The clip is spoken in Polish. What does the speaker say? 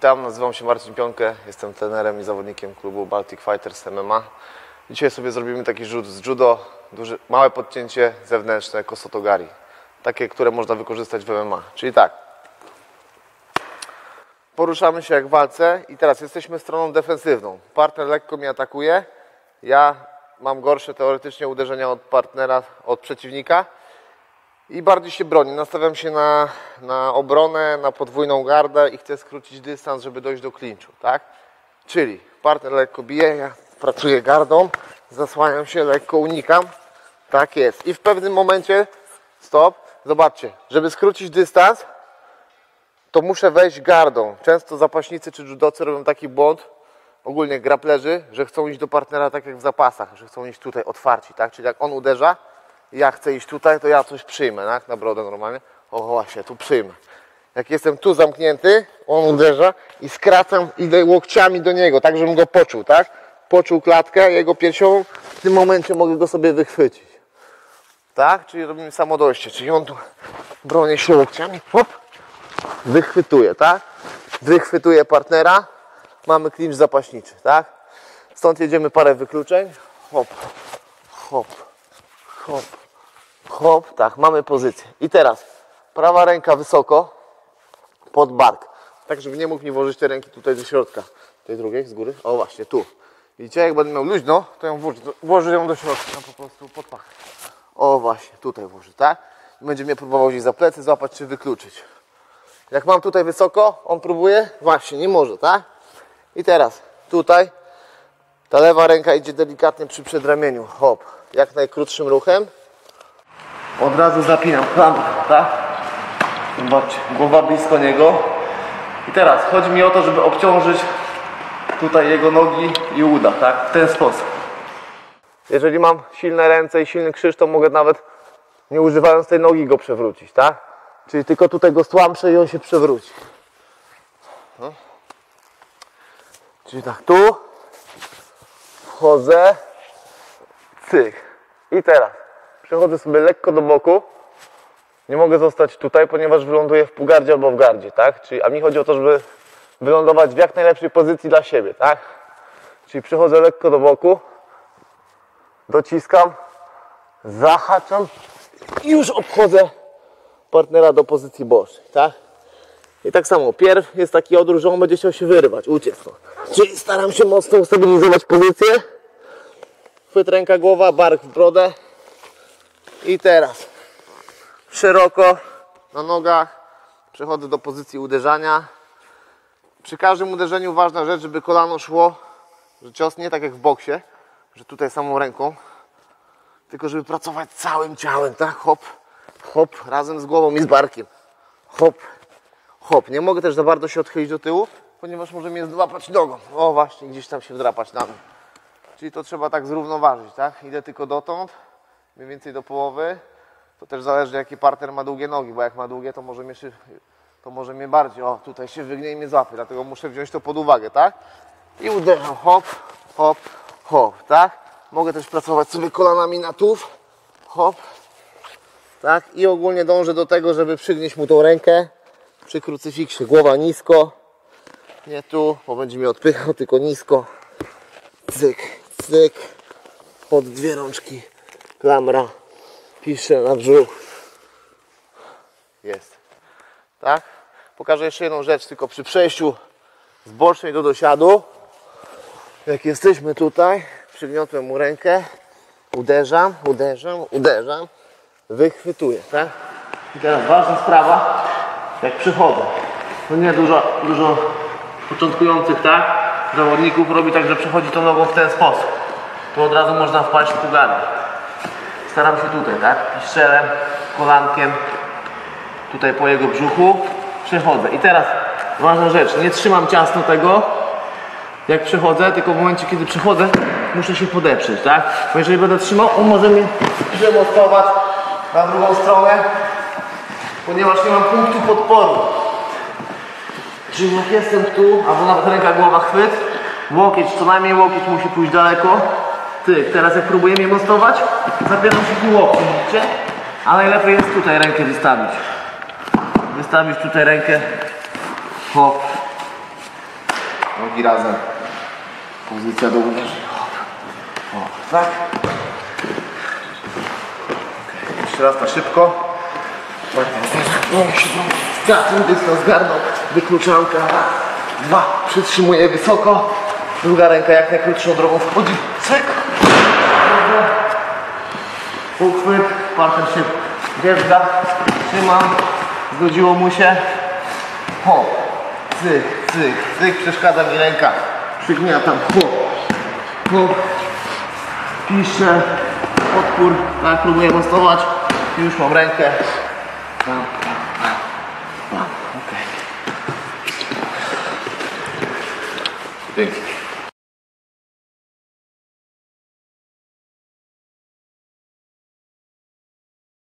Witam, nazywam się Marcin Pionkę, jestem trenerem i zawodnikiem klubu Baltic Fighters MMA. Dzisiaj sobie zrobimy taki rzut z judo, małe podcięcie zewnętrzne kosotogari. Takie, które można wykorzystać w MMA. Czyli tak, poruszamy się jak w walce i teraz jesteśmy stroną defensywną. Partner lekko mnie atakuje, ja mam gorsze teoretycznie uderzenia od partnera, od przeciwnika i bardziej się bronię. Nastawiam się na, na obronę, na podwójną gardę i chcę skrócić dystans, żeby dojść do klinczu, tak? Czyli partner lekko bije, ja pracuję gardą, zasłaniam się, lekko unikam. Tak jest. I w pewnym momencie, stop, zobaczcie, żeby skrócić dystans, to muszę wejść gardą. Często zapaśnicy czy judocy robią taki błąd, ogólnie graplerzy, że chcą iść do partnera tak jak w zapasach, że chcą iść tutaj otwarci, tak? Czyli jak on uderza, ja chcę iść tutaj, to ja coś przyjmę, tak? Na brodę normalnie. O właśnie, tu przyjmę. Jak jestem tu zamknięty, on uderza i skracam, idę łokciami do niego, tak żebym go poczuł, tak? Poczuł klatkę jego piersiową, w tym momencie mogę go sobie wychwycić. Tak? Czyli robimy samodojście, czyli on tu broni się łokciami, hop, wychwytuje, tak? Wychwytuje partnera, mamy clinch zapaśniczy, tak? Stąd jedziemy parę wykluczeń, hop, hop, hop, hop, tak, mamy pozycję. I teraz prawa ręka wysoko, pod bark, tak żeby nie mógł mi włożyć tej ręki tutaj do środka, tej drugiej z góry, o właśnie, tu. Widzicie, jak będę miał luźno, to ją włożę, włożę ją do środka, tam po prostu pod pachę. O właśnie, tutaj włożę, tak? Będzie mnie próbował gdzieś za plecy złapać czy wykluczyć. Jak mam tutaj wysoko, on próbuje, właśnie, nie może, tak? I teraz tutaj ta lewa ręka idzie delikatnie przy przedramieniu, hop, jak najkrótszym ruchem. Od razu zapinam klamkę, tak? Zobaczcie, głowa blisko niego. I teraz chodzi mi o to, żeby obciążyć tutaj jego nogi i uda, tak? W ten sposób. Jeżeli mam silne ręce i silny krzyż, to mogę nawet nie używając tej nogi go przewrócić, tak? Czyli tylko tutaj go stłamszę i on się przewróci. No. Czyli tak, tu wchodzę, cyk. I teraz przechodzę sobie lekko do boku. Nie mogę zostać tutaj, ponieważ wyląduję w półgardzie albo w gardzie, tak? Czyli, a mi chodzi o to, żeby wylądować w jak najlepszej pozycji dla siebie, tak? Czyli przechodzę lekko do boku, dociskam, zahaczam i już obchodzę partnera do pozycji bocznej, tak? I tak samo, pierw jest taki odruch, że on będzie chciał się wyrwać, uciec. No. Czyli staram się mocno ustabilizować pozycję. Chwyt ręka, głowa, bark w brodę. I teraz szeroko na nogach przechodzę do pozycji uderzania. Przy każdym uderzeniu ważna rzecz, żeby kolano szło, że cios nie tak jak w boksie, że tutaj samą ręką, tylko żeby pracować całym ciałem, tak? Hop, hop, razem z głową i z barkiem. Hop, hop. Nie mogę też za bardzo się odchylić do tyłu, ponieważ może mnie złapać nogą. O właśnie, gdzieś tam się wdrapać na mnie. Czyli to trzeba tak zrównoważyć, tak? Idę tylko dotąd, mniej więcej do połowy. To też zależy jaki partner ma długie nogi, bo jak ma długie, to może mnie, to może mnie bardziej, o tutaj się wygnie i mnie złapie, dlatego muszę wziąć to pod uwagę, tak? I uderzam, hop, hop, hop, tak? Mogę też pracować sobie kolanami na tuw, hop, tak? I ogólnie dążę do tego, żeby przygnieść mu tą rękę przy krucyfiksie, głowa nisko, nie tu, bo będzie mi odpychał, tylko nisko, cyk, cyk, pod dwie rączki, klamra, piszę na brzuch, jest, tak? Pokażę jeszcze jedną rzecz, tylko przy przejściu z bocznej do dosiadu, jak jesteśmy tutaj, przygniotłem mu rękę, uderzam, uderzam, uderzam, wychwytuję, tak? I teraz ważna sprawa, jak przychodzę. No nie dużo, dużo początkujących, tak? Zawodników robi tak, że przychodzi tą nogą w ten sposób. Tu od razu można wpaść w półgardę. Staram się tutaj, tak? Piszczelem, kolankiem, tutaj po jego brzuchu przechodzę. I teraz ważna rzecz, nie trzymam ciasno tego, jak przychodzę, tylko w momencie, kiedy przychodzę, muszę się podeprzeć, tak? Bo jeżeli będę trzymał, on może mnie na drugą stronę, ponieważ nie mam punktu podporu. Czyli jak jestem tu, albo nawet ręka, głowa, chwyt, łokieć, co najmniej łokieć musi pójść daleko. Ty, teraz jak próbuję mostować, zapieram się tu łokciem, widzicie? A najlepiej jest tutaj rękę wystawić. Wystawić tutaj rękę, hop, nogi razem. Pozycja do uderzenia. O, tak. Okej, Jeszcze raz na szybko. Ja ten dystans zgarnął. Wykluczanka. Dwa. Przytrzymuję wysoko. Druga ręka jak najkrótszą drogą wchodzi. Cek. Uchwyt. Partner się wjeżdża. Trzymam. Zgodziło mu się. Ho. Cyk, cyk, cyk. Przeszkadza mi ręka. Przygniatam. Ho. Ho. Piszę. Odpór. Tak, próbuję mostować. Już mam rękę. Tam, tam,